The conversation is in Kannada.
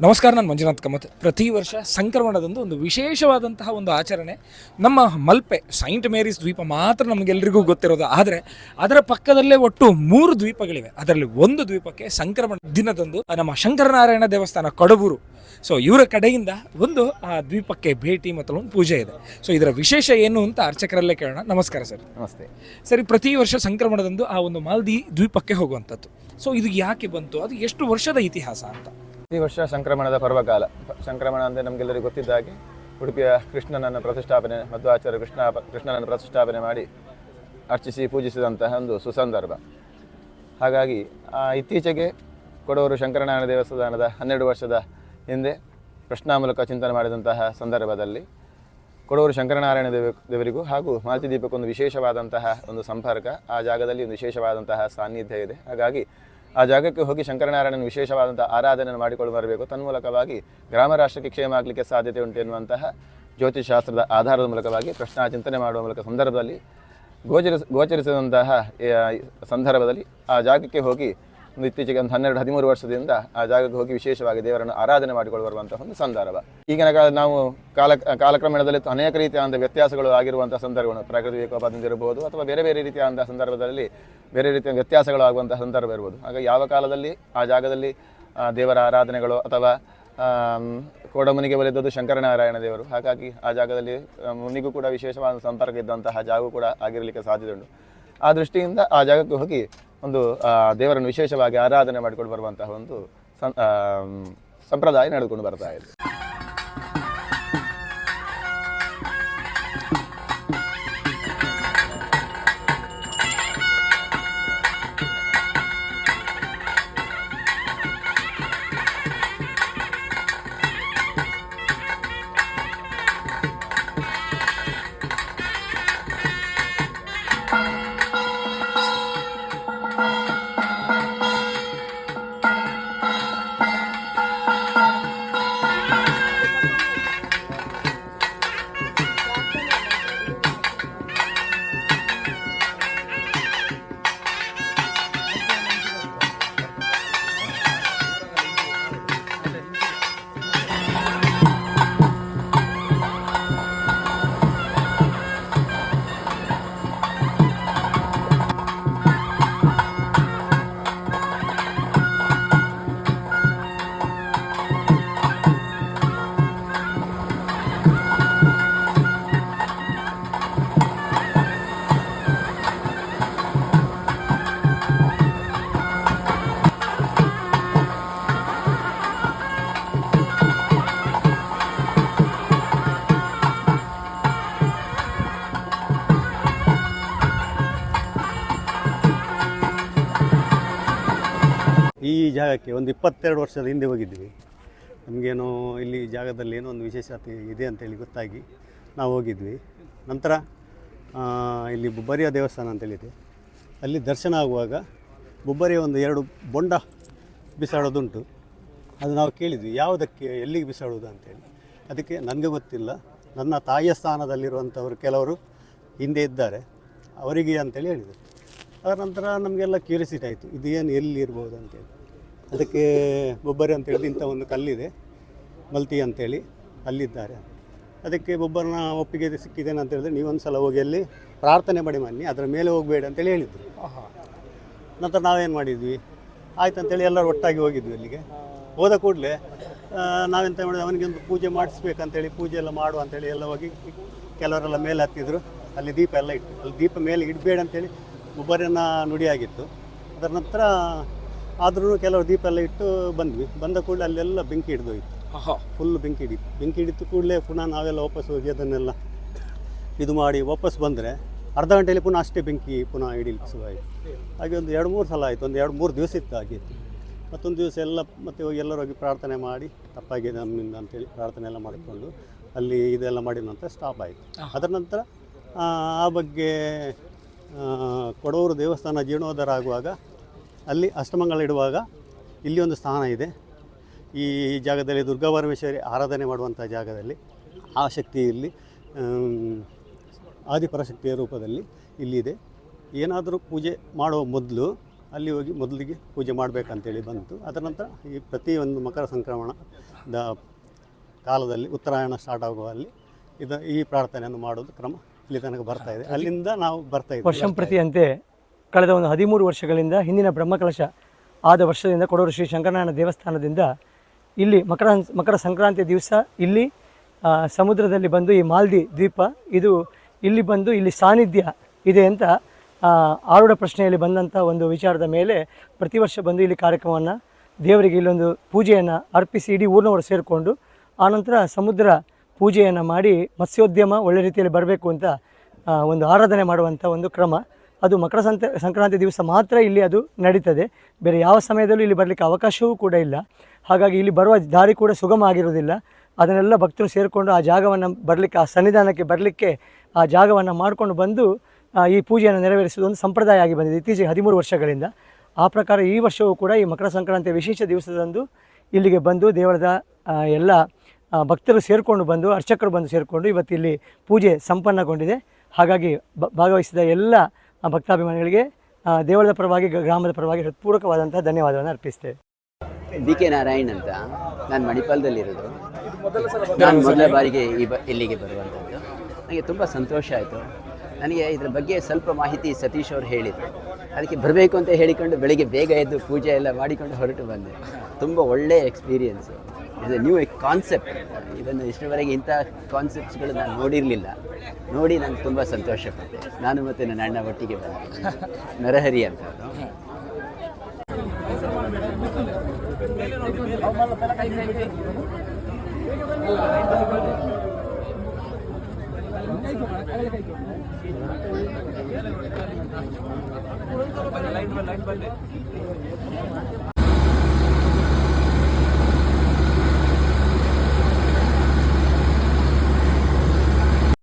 ನಮಸ್ಕಾರ ನಾನು ಮಂಜುನಾಥ್ ಕಮತ್. ಪ್ರತಿ ವರ್ಷ ಸಂಕ್ರಮಣದಂದು ಒಂದು ವಿಶೇಷವಾದಂತಹ ಒಂದು ಆಚರಣೆ. ನಮ್ಮ ಮಲ್ಪೆ ಸೈಂಟ್ ಮೇರೀಸ್ ದ್ವೀಪ ಮಾತ್ರ ನಮಗೆಲ್ಲರಿಗೂ ಗೊತ್ತಿರೋದು. ಆದರೆ ಅದರ ಪಕ್ಕದಲ್ಲೇ ಒಟ್ಟು ಮೂರು ದ್ವೀಪಗಳಿವೆ. ಅದರಲ್ಲಿ ಒಂದು ದ್ವೀಪಕ್ಕೆ ಸಂಕ್ರಮಣ ದಿನದಂದು ನಮ್ಮ ಶಂಕರನಾರಾಯಣ ದೇವಸ್ಥಾನ ಕಡಬೂರು. ಸೊ ಇವರ ಕಡೆಯಿಂದ ಒಂದು ಆ ದ್ವೀಪಕ್ಕೆ ಭೇಟಿ ಮತ್ತು ಒಂದು ಪೂಜೆ ಇದೆ. ಸೊ ಇದರ ವಿಶೇಷ ಏನು ಅಂತ ಅರ್ಚಕರಲ್ಲೇ ಕೇಳೋಣ. ನಮಸ್ಕಾರ ಸರ್. ನಮಸ್ತೆ. ಸರಿ ಪ್ರತಿ ವರ್ಷ ಸಂಕ್ರಮಣದಂದು ಆ ಒಂದು ಮಾಲ್ದಿ ದ್ವೀಪಕ್ಕೆ ಹೋಗುವಂಥದ್ದು. ಸೊ ಇದು ಯಾಕೆ ಬಂತು? ಅದು ಎಷ್ಟು ವರ್ಷದ ಇತಿಹಾಸ ಅಂತ. ಈ ವರ್ಷ ಸಂಕ್ರಮಣದ ಪರ್ವಕಾಲ. ಸಂಕ್ರಮಣ ಅಂದರೆ ನಮಗೆಲ್ಲರಿಗೂ ಗೊತ್ತಿದ್ದ ಹಾಗೆ ಉಡುಪಿಯ ಕೃಷ್ಣನನ್ನು ಪ್ರತಿಷ್ಠಾಪನೆ ಮಧ್ವಾಚಾರ್ಯ ಕೃಷ್ಣ, ಕೃಷ್ಣನನ್ನು ಪ್ರತಿಷ್ಠಾಪನೆ ಮಾಡಿ ಅರ್ಚಿಸಿ ಪೂಜಿಸಿದಂತಹ ಒಂದು ಸುಸಂದರ್ಭ. ಹಾಗಾಗಿ ಇತ್ತೀಚೆಗೆ ಕೊಡವರು ಶಂಕರನಾರಾಯಣ ದೇವಸ್ಥಾನದ ಹನ್ನೆರಡು ವರ್ಷದ ಹಿಂದೆ ಪ್ರಶ್ನಾ ಮೂಲಕ ಚಿಂತನೆ ಮಾಡಿದಂತಹ ಸಂದರ್ಭದಲ್ಲಿ ಕೊಡವರು ಶಂಕರನಾರಾಯಣ ದೇವ, ದೇವರಿಗೂ ಹಾಗೂ ಮಾಲತಿ ದೀಪಕ್ಕೊಂದು ವಿಶೇಷವಾದಂತಹ ಒಂದು ಸಂಪರ್ಕ, ಆ ಜಾಗದಲ್ಲಿ ಒಂದು ವಿಶೇಷವಾದಂತಹ ಸಾನ್ನಿಧ್ಯ ಇದೆ. ಹಾಗಾಗಿ ಆ ಜಾಗಕ್ಕೆ ಹೋಗಿ ಶಂಕರನಾರಾಯಣನ ವಿಶೇಷವಾದಂಥ ಆರಾಧನೆ ಮಾಡಿಕೊಂಡು ಬರಬೇಕು. ತನ್ಮೂಲಕವಾಗಿ ಗ್ರಾಮ ರಾಷ್ಟ್ರಕ್ಕೆ ಕ್ಷೇಮ ಆಗಲಿಕ್ಕೆ ಸಾಧ್ಯತೆ ಉಂಟು ಎನ್ನುವಂತಹ ಜ್ಯೋತಿಷಾಸ್ತ್ರದ ಆಧಾರದ ಮೂಲಕವಾಗಿ ಪ್ರಶ್ನಾ ಚಿಂತನೆ ಮಾಡುವ ಮೂಲಕ ಸಂದರ್ಭದಲ್ಲಿ ಗೋಚರಿಸ, ಗೋಚರಿಸಿದಂತಹ ಸಂದರ್ಭದಲ್ಲಿ ಆ ಜಾಗಕ್ಕೆ ಹೋಗಿ ಒಂದು ಇತ್ತೀಚೆಗೆ ಒಂದು ಹನ್ನೆರಡು, ಹದಿಮೂರು ವರ್ಷದಿಂದ ಆ ಜಾಗಕ್ಕೆ ಹೋಗಿ ವಿಶೇಷವಾಗಿ ದೇವರನ್ನು ಆರಾಧನೆ ಮಾಡಿಕೊಂಡು ಬರುವಂತಹ ಒಂದು ಸಂದರ್ಭ. ಈಗಿನ ಕಾಲ ನಾವು ಕಾಲ, ಕಾಲಕ್ರಮೇಣದಲ್ಲಿ ಅನೇಕ ರೀತಿಯಾದ ವ್ಯತ್ಯಾಸಗಳು ಆಗಿರುವಂತಹ ಸಂದರ್ಭಗಳು. ಪ್ರಕೃತಿ ವಿಕೋಪದಿಂದ ಇರಬಹುದು ಅಥವಾ ಬೇರೆ ಬೇರೆ ರೀತಿಯಾದಂತಹ ಸಂದರ್ಭದಲ್ಲಿ ಬೇರೆ ರೀತಿಯ ವ್ಯತ್ಯಾಸಗಳು ಆಗುವಂತಹ ಸಂದರ್ಭ ಇರ್ಬೋದು. ಹಾಗಾಗಿ ಯಾವ ಕಾಲದಲ್ಲಿ ಆ ಜಾಗದಲ್ಲಿ ದೇವರ ಆರಾಧನೆಗಳು ಅಥವಾ ಕೋಡಮುನಿಗೆ ಒಲಿದದ್ದು ಶಂಕರನಾರಾಯಣ ದೇವರು. ಹಾಗಾಗಿ ಆ ಜಾಗದಲ್ಲಿ ಮುನಿಗೂ ಕೂಡ ವಿಶೇಷವಾದ ಸಂಪರ್ಕ ಇದ್ದಂತಹ ಜಾಗವು ಕೂಡ ಆಗಿರಲಿಕ್ಕೆ ಸಾಧ್ಯತೆ ಉಂಟು. ಆ ದೃಷ್ಟಿಯಿಂದ ಆ ಜಾಗಕ್ಕೆ ಹೋಗಿ ಒಂದು ದೇವರನ್ನು ವಿಶೇಷವಾಗಿ ಆರಾಧನೆ ಮಾಡಿಕೊಂಡು ಬರುವಂತಹ ಒಂದು ಸಂಪ್ರದಾಯ ನಡೆದುಕೊಂಡು ಬರ್ತಾ ಇದೆ. ಈ ಜಾಗಕ್ಕೆ ಒಂದು ಇಪ್ಪತ್ತೆರಡು ವರ್ಷದ ಹಿಂದೆ ಹೋಗಿದ್ವಿ. ನಮಗೇನೋ ಇಲ್ಲಿ ಜಾಗದಲ್ಲಿ ಏನೋ ಒಂದು ವಿಶೇಷತೆ ಇದೆ ಅಂತೇಳಿ ಗೊತ್ತಾಗಿ ನಾವು ಹೋಗಿದ್ವಿ. ನಂತರ ಇಲ್ಲಿ ಬುಬ್ಬರಿಯ ದೇವಸ್ಥಾನ ಅಂತೇಳಿದೆ ಅಲ್ಲಿ ದರ್ಶನ ಆಗುವಾಗ ಬುಬ್ಬರಿಯ ಒಂದು ಎರಡು ಬೊಂಡ ಬಿಸಾಡೋದುಂಟು. ಅದು ನಾವು ಕೇಳಿದ್ವಿ, ಯಾವುದಕ್ಕೆ, ಎಲ್ಲಿಗೆ ಬಿಸಾಡೋದು ಅಂತೇಳಿ ಅದಕ್ಕೆ ನನಗೆ ಗೊತ್ತಿಲ್ಲ. ನನ್ನ ತಾಯಿಯ ಸ್ಥಾನದಲ್ಲಿರುವಂಥವರು ಕೆಲವರು ಹಿಂದೆ ಇದ್ದಾರೆ. ಅವರಿಗೆ ಅಂತೇಳಿ ಹೇಳಿದರು ಅದರ ನಂತರ ನಮಗೆಲ್ಲ ಕ್ಯೂರಿಯಾಸಿಟಿ ಆಯಿತು, ಇದು ಏನು ಎಲ್ಲಿ ಇರ್ಬೋದು ಅಂತೇಳಿ ಅದಕ್ಕೆ ಬೊಬ್ಬರಿ ಅಂತ ಹೇಳಿದ ಇಂಥ ಒಂದು ಕಲ್ಲಿದೆ. ಮಲ್ತಿ ಅಂತೇಳಿ ಅಲ್ಲಿದ್ದಾರೆ. ಅದಕ್ಕೆ ಬೊಬ್ಬರನ ಒಪ್ಪಿಗೆ ಸಿಕ್ಕಿದ್ದೇನೆ ಅಂತ ಹೇಳಿದ್ರೆ ನೀವೊಂದು ಸಲ ಹೋಗಿ ಅಲ್ಲಿ ಪ್ರಾರ್ಥನೆ ಮಾಡಿ ಬನ್ನಿ ಅದರ ಮೇಲೆ ಹೋಗಬೇಡ ಅಂತೇಳಿ ಹೇಳಿದರು. ನಂತರ ನಾವೇನು ಮಾಡಿದ್ವಿ? ಆಯ್ತು ಅಂತೇಳಿ ಎಲ್ಲರೂ ಒಟ್ಟಾಗಿ ಹೋಗಿದ್ವಿ ಅಲ್ಲಿಗೆ. ಹೋದ ಕೂಡಲೇ ನಾವೆಂತ ಮಾಡಿದ್ವಿ? ಅವನಿಗೆ ಒಂದು ಪೂಜೆ ಮಾಡಿಸ್ಬೇಕಂತೇಳಿ ಪೂಜೆ ಎಲ್ಲ ಮಾಡುವ ಅಂತೇಳಿ ಎಲ್ಲ ಹೋಗಿ ಕೆಲವರೆಲ್ಲ ಮೇಲೆ ಹತ್ತಿದ್ರು. ಅಲ್ಲಿ ದೀಪ ಎಲ್ಲ ಇಟ್ಟು ಅಲ್ಲಿ ದೀಪ ಮೇಲೆ ಇಡಬೇಡ ಅಂತೇಳಿ ಒಬ್ಬರನ್ನ ನುಡಿಯಾಗಿತ್ತು ಅದರ ನಂತರ ಆದ್ರೂ ಕೆಲವು ದೀಪ ಎಲ್ಲ ಇಟ್ಟು ಬಂದ್ವಿ. ಬಂದ ಕೂಡಲೇ ಅಲ್ಲೆಲ್ಲ ಬೆಂಕಿ ಹಿಡಿದೋಯ್ತು. ಫುಲ್ ಬೆಂಕಿ ಹಿಡಿತು. ಬೆಂಕಿ ಹಿಡಿತು ಕೂಡಲೇ ಪುನಃ ನಾವೆಲ್ಲ ವಾಪಸ್ ಹೋಗಿ ಅದನ್ನೆಲ್ಲ ಇದು ಮಾಡಿ ವಾಪಸ್ ಬಂದರೆ ಅರ್ಧ ಗಂಟೆಯಲ್ಲಿ ಪುನಃ ಅಷ್ಟೇ ಬೆಂಕಿ ಪುನಃ ಹಿಡಿಲಿಕ್ಕೆ ಶುರುವಾಯಿತು. ಹಾಗೆ ಒಂದು ಎರಡು ಮೂರು ಸಲ ಆಯಿತು. ಒಂದು ಎರಡು ಮೂರು ದಿವಸ ಇತ್ತು ಹಾಗೆ. ಮತ್ತೊಂದು ದಿವಸ ಎಲ್ಲ ಮತ್ತೆ ಹೋಗಿ ಎಲ್ಲರೂ ಹೋಗಿ ಪ್ರಾರ್ಥನೆ ಮಾಡಿ ತಪ್ಪಾಗಿದೆ ನಮ್ಮಿಂದ ಅಂತೇಳಿ ಪ್ರಾರ್ಥನೆ ಎಲ್ಲ ಮಾಡಿಕೊಂಡು ಅಲ್ಲಿ ಇದೆಲ್ಲ ಮಾಡಿದ ನಂತರ ಸ್ಟಾಪ್ ಆಯಿತು. ಅದರ ನಂತರ ಆ, ಬಗ್ಗೆ ಕೊಡೋರು ಕೊಡೂರು ದೇವಸ್ಥಾನ ಜೀರ್ಣೋದ್ಧಾರ ಆಗುವಾಗ ಅಲ್ಲಿ ಅಷ್ಟಮಂಗಲ ಇಡುವಾಗ ಇಲ್ಲಿ ಒಂದು ಸ್ಥಾನ ಇದೆ. ಈ ಜಾಗದಲ್ಲಿ ದುರ್ಗಾ ಪರಮೇಶ್ವರಿ ಆರಾಧನೆ ಮಾಡುವಂಥ ಜಾಗದಲ್ಲಿ ಆ ಶಕ್ತಿ ಇಲ್ಲಿ ಆದಿಪರಾಶಕ್ತಿಯ ರೂಪದಲ್ಲಿ ಇಲ್ಲಿದೆ ಏನಾದರೂ ಪೂಜೆ ಮಾಡುವ ಮೊದಲು ಅಲ್ಲಿ ಹೋಗಿ ಮೊದಲಿಗೆ ಪೂಜೆ ಮಾಡಬೇಕಂತೇಳಿ ಬಂತು. ಅದರ ನಂತರ ಈ ಪ್ರತಿಯೊಂದು ಮಕರ ಸಂಕ್ರಮಣದ ಕಾಲದಲ್ಲಿ ಉತ್ತರಾಯಣ ಸ್ಟಾರ್ಟ್ ಆಗುವಲ್ಲಿ ಇದು ಈ ಪ್ರಾರ್ಥನೆಯನ್ನು ಮಾಡೋದು ಕ್ರಮ ಇಲ್ಲಿ ತನಕ ಬರ್ತಾ ಇದೆ. ಅಲ್ಲಿಂದ ನಾವು ಬರ್ತಾ ಇದ್ದೀವಿ. ವರ್ಷಂಪ್ರತಿಯಂತೆ ಕಳೆದ ಒಂದು ಹದಿಮೂರು ವರ್ಷಗಳಿಂದ ಹಿಂದಿನ ಬ್ರಹ್ಮಕಲಶ ಆದ ವರ್ಷದಿಂದ ಕೊಡೂರು ಶ್ರೀ ಶಂಕರನಾರಾಯಣ ದೇವಸ್ಥಾನದಿಂದ ಇಲ್ಲಿ ಮಕರ ಮಕರ ಸಂಕ್ರಾಂತಿ ದಿವಸ ಇಲ್ಲಿ ಸಮುದ್ರದಲ್ಲಿ ಬಂದು ಈ ಮಾಲ್ದಿ ದ್ವೀಪ, ಇದು ಇಲ್ಲಿ ಬಂದು ಇಲ್ಲಿ ಸಾನ್ನಿಧ್ಯ ಇದೆ ಅಂತ ಆರೂಢ ಪ್ರಶ್ನೆಯಲ್ಲಿ ಬಂದಂಥ ಒಂದು ವಿಚಾರದ ಮೇಲೆ ಪ್ರತಿ ವರ್ಷ ಬಂದು ಇಲ್ಲಿ ಕಾರ್ಯಕ್ರಮವನ್ನು ದೇವರಿಗೆ ಇಲ್ಲೊಂದು ಪೂಜೆಯನ್ನು ಅರ್ಪಿಸಿ ಇಡೀ ಊರಿನವರು ಸೇರಿಕೊಂಡು ಆನಂತರ ಸಮುದ್ರ ಪೂಜೆಯನ್ನು ಮಾಡಿ ಮತ್ಸ್ಯೋದ್ಯಮ ಒಳ್ಳೆ ರೀತಿಯಲ್ಲಿ ಬರಬೇಕು ಅಂತ ಒಂದು ಆರಾಧನೆ ಮಾಡುವಂಥ ಒಂದು ಕ್ರಮ. ಅದು ಮಕರ ಸಂತ ಸಂಕ್ರಾಂತಿ ದಿವಸ ಮಾತ್ರ ಇಲ್ಲಿ ಅದು ನಡೀತದೆ. ಬೇರೆ ಯಾವ ಸಮಯದಲ್ಲೂ ಇಲ್ಲಿ ಬರಲಿಕ್ಕೆ ಅವಕಾಶವೂ ಕೂಡ ಇಲ್ಲ. ಹಾಗಾಗಿ ಇಲ್ಲಿ ಬರುವ ದಾರಿ ಕೂಡ ಸುಗಮ ಆಗಿರುವುದಿಲ್ಲ. ಅದನ್ನೆಲ್ಲ ಭಕ್ತರು ಸೇರಿಕೊಂಡು ಆ ಜಾಗವನ್ನು ಬರಲಿಕ್ಕೆ, ಆ ಸನ್ನಿಧಾನಕ್ಕೆ ಬರಲಿಕ್ಕೆ ಆ ಜಾಗವನ್ನು ಮಾಡಿಕೊಂಡು ಬಂದು ಈ ಪೂಜೆಯನ್ನು ನೆರವೇರಿಸುವುದು ಒಂದು ಸಂಪ್ರದಾಯ ಆಗಿ ಬಂದಿದೆ ಇತ್ತೀಚೆಗೆ ಹದಿಮೂರು ವರ್ಷಗಳಿಂದ. ಆ ಪ್ರಕಾರ ಈ ವರ್ಷವೂ ಕೂಡ ಈ ಮಕರ ಸಂಕ್ರಾಂತಿಯ ವಿಶೇಷ ದಿವಸದಂದು ಇಲ್ಲಿಗೆ ಬಂದು ದೇವಳದ ಎಲ್ಲ ಭಕ್ತರು ಸೇರಿಕೊಂಡು ಬಂದು, ಅರ್ಚಕರು ಬಂದು ಸೇರಿಕೊಂಡು ಇವತ್ತು ಇಲ್ಲಿ ಪೂಜೆ ಸಂಪನ್ನಗೊಂಡಿದೆ. ಹಾಗಾಗಿ ಭಾಗವಹಿಸಿದ ಎಲ್ಲ ಭಕ್ತಾಭಿಮಾನಿಗಳಿಗೆ ಆ, ದೇವಳದ ಪರವಾಗಿ ಗ- ಗ್ರಾಮದ ಪರವಾಗಿ ಹೃತ್ಪೂರ್ವಕವಾದಂತಹ ಧನ್ಯವಾದವನ್ನು ಅರ್ಪಿಸ್ತೇವೆ ಡಿ ಕೆ ನಾರಾಯಣ್ ಅಂತ ನಾನು ಮಣಿಪಾಲದಲ್ಲಿರೋದು. ನಾನು ಮೊದಲ ಬಾರಿಗೆ ಈ ಬ ಇಲ್ಲಿಗೆ ಬರುವಂಥದ್ದು ನನಗೆ ತುಂಬ ಸಂತೋಷ ಆಯಿತು. ನನಗೆ ಇದರ ಬಗ್ಗೆ ಸ್ವಲ್ಪ ಮಾಹಿತಿ ಸತೀಶ್ ಅವರು ಹೇಳಿದರು. ಅದಕ್ಕೆ ಬರಬೇಕು ಅಂತ ಹೇಳಿಕೊಂಡು ಬೆಳಿಗ್ಗೆ ಬೇಗ ಎದ್ದು ಪೂಜೆ ಎಲ್ಲ ಮಾಡಿಕೊಂಡು ಹೊರಟು ಬಂದೆ. ತುಂಬ ಒಳ್ಳೆಯ ಎಕ್ಸ್ಪೀರಿಯನ್ಸು ಇದು ನ್ಯೂ ಕಾನ್ಸೆಪ್ಟ್ ಇದನ್ನು ಇಷ್ಟರವರೆಗೆ ಇಂಥ ಕಾನ್ಸೆಪ್ಟ್ಸ್ಗಳು ನಾನು ನೋಡಿರಲಿಲ್ಲ. ನೋಡಿ ನಾನು ತುಂಬ ಸಂತೋಷಪಟ್ಟೆ. ನಾನು ಮತ್ತು ನನ್ನ ಅಣ್ಣ ಒಟ್ಟಿಗೆ ಬಂದೆ. ನರಹರಿ ಅಂತ. ಅವ್ರು.